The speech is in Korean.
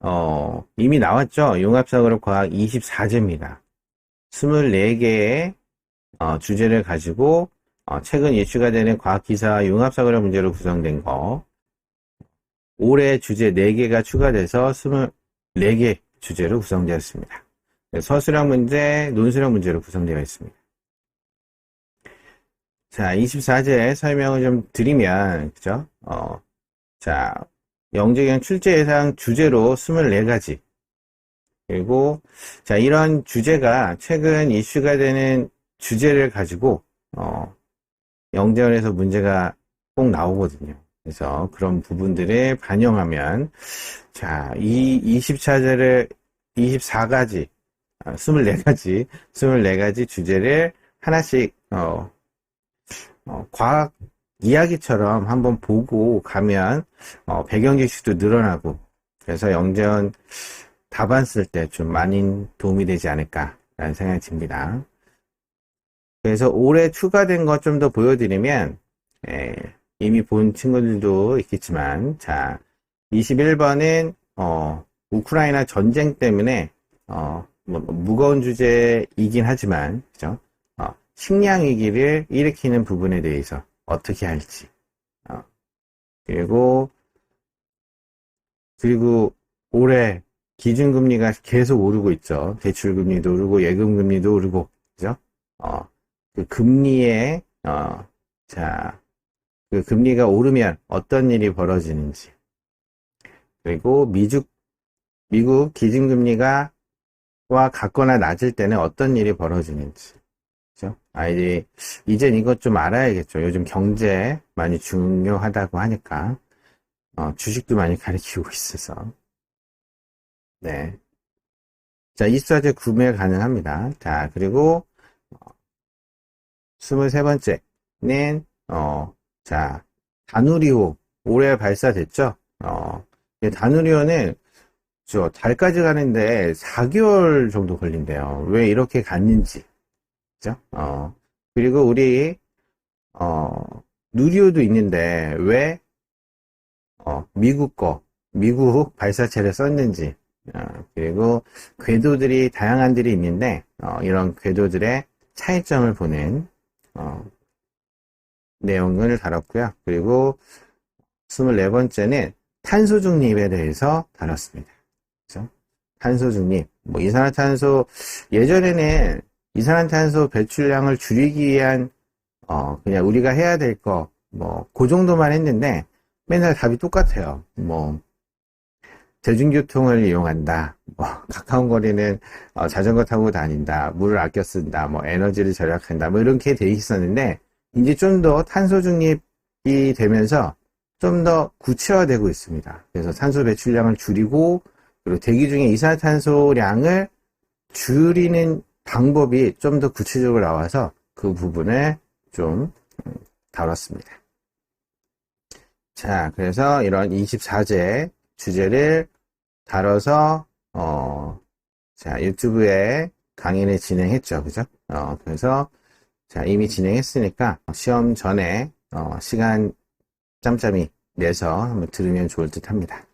어, 이미 나왔죠? 융합사고력 과학 24제입니다. 24개의 어, 주제를 가지고 어, 최근 이슈가 되는 과학 기사 융합사고력 문제로 구성된 거. 올해 주제 4개가 추가돼서 24개 주제로 구성되었습니다. 네, 서술형 문제, 논술형 문제로 구성되어 있습니다. 자, 24제 설명을 좀 드리면, 그죠? 어, 자, 영재경 출제 예상 주제로 24가지. 그리고, 자, 이런 주제가 최근 이슈가 되는 주제를 가지고, 어, 영재원에서 문제가 꼭 나오거든요. 그래서 그런 부분들을 반영하면, 자, 이 20차제를 24가지, 24가지, 24가지 주제를 하나씩, 어, 어, 과학 이야기처럼 한번 보고 가면 어, 배경 지식도 늘어나고 그래서 영재원 답안 쓸 때 좀 많이 도움이 되지 않을까라는 생각이 듭니다. 그래서 올해 추가된 것 좀 더 보여드리면 예, 이미 본 친구들도 있겠지만 자 21번은 어, 우크라이나 전쟁 때문에 어, 뭐, 무거운 주제이긴 하지만 그죠? 어, 식량 위기를 일으키는 부분에 대해서 어떻게 할지. 어, 그리고, 그리고 올해 기준금리가 계속 오르고 있죠. 대출금리도 오르고, 예금금리도 오르고, 그죠? 어, 그 금리에, 어, 자, 그 금리가 오르면 어떤 일이 벌어지는지. 그리고 미국, 미국 기준금리가 와 같거나 낮을 때는 어떤 일이 벌어지는지. 그죠? 아이들이, 이젠 이것 좀 알아야겠죠. 요즘 경제 많이 중요하다고 하니까, 어, 주식도 많이 가르치고 있어서. 네. 자, 이수화제 구매 가능합니다. 자, 그리고, 어, 23번째는, 어, 자, 다누리호, 올해 발사됐죠? 어, 다누리호는, 저, 달까지 가는데 4개월 정도 걸린대요. 왜 이렇게 갔는지. 그죠? 어, 그리고 우리, 어, 누리호도 있는데, 왜, 어, 미국 거, 미국 발사체를 썼는지, 어, 그리고 궤도들이, 다양한 들이 있는데, 어, 이런 궤도들의 차이점을 보는, 어, 내용을 다뤘고요. 그리고 24번째는 탄소 중립에 대해서 다뤘습니다. 그죠? 탄소 중립. 뭐, 이산화탄소, 예전에는 이산화탄소 배출량을 줄이기 위한, 어, 그냥 우리가 해야 될 거, 뭐, 그 정도만 했는데, 맨날 답이 똑같아요. 뭐, 대중교통을 이용한다. 뭐, 가까운 거리는 어, 자전거 타고 다닌다. 물을 아껴 쓴다. 뭐, 에너지를 절약한다. 뭐, 이렇게 돼 있었는데, 이제 좀 더 탄소 중립이 되면서 좀 더 구체화되고 있습니다. 그래서 탄소 배출량을 줄이고, 그리고 대기 중에 이산화탄소량을 줄이는 방법이 좀 더 구체적으로 나와서 그 부분을 좀 음, 다뤘습니다. 자, 그래서 이런 24제 주제를 다뤄서 어, 자, 유튜브에 강의를 진행했죠. 그죠? 어, 그래서 자, 이미 진행했으니까 시험 전에 어, 시간 짬짬이 내서 한번 들으면 좋을 듯 합니다.